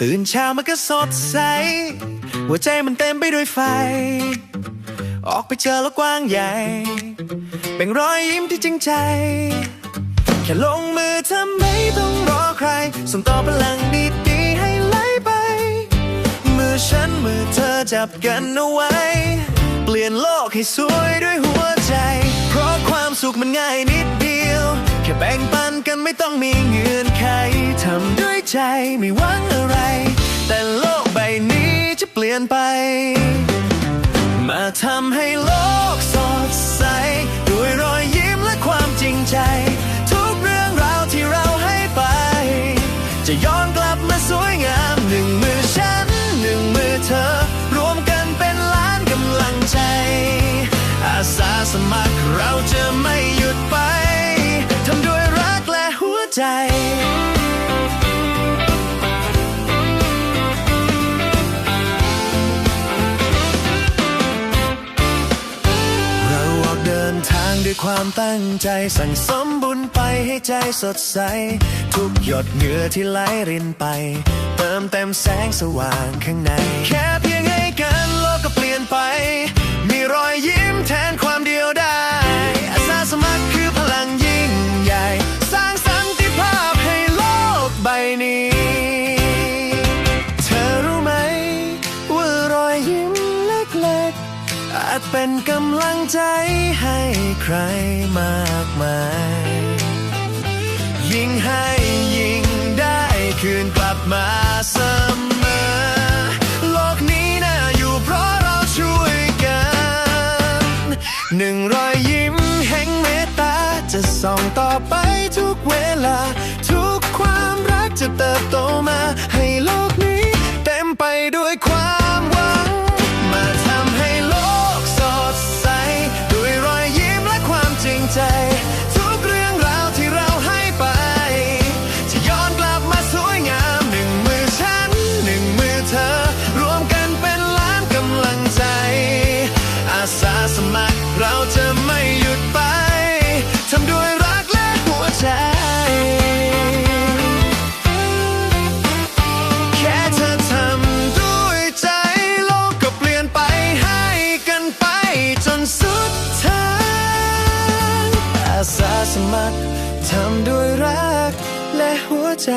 ตื่นเช้ามันก็สดใส หัวใจมันเต็มไปด้วยไฟ ออกไปเจอโลกกว้างใหญ่ เป็นรอยยิ้มที่จริงใจ แค่ลงมือทำไม่ต้องรอใคร ส่งต่อพลังดีๆให้ไหลไป มือฉันมือเธอจับกันเอาไว้ เปลี่ยนโลกให้สวยด้วยหัวใจ เพราะความสุขมันง่ายนิดเดียว แค่แบ่งปัน กันไม่ต้องมีเงื่อนไขทำด้วยใจไม่หวังอะไร แต่โลกใบนี้จะเปลี่ยนไป มาทำให้โล ใจ เราออกเดินทางด้วยความตั้งใจ สั่งสมบุญไปให้ใจสดใส ทุกหยดเหงื่อที่ไหลรินไป เติมเต็มแสงสว่างข้างในแค่เพียง อาจเป็นกำลังใจให้ใครมากมาย ยิ่งให้ยิ่งได้คืนกลับมาเสมอ โลกนี้น่าอยู่เพราะเราช่วยกัน หนึ่งรอยยิ้มแห่งเมตตา จะส่องต่อไปทุกเวลา ทุกความรักจะเติบโต ใจ ทุกเรื่องราวที่เราให้ไป จะย้อนกลับมาสวยงามหนึ่งมือฉันหนึ่งมือเธอ รวมกันเป็นล้านกำลังใจ อาสาสมัครเราจะไม่ สมัครทำด้วยรักและหัวใจ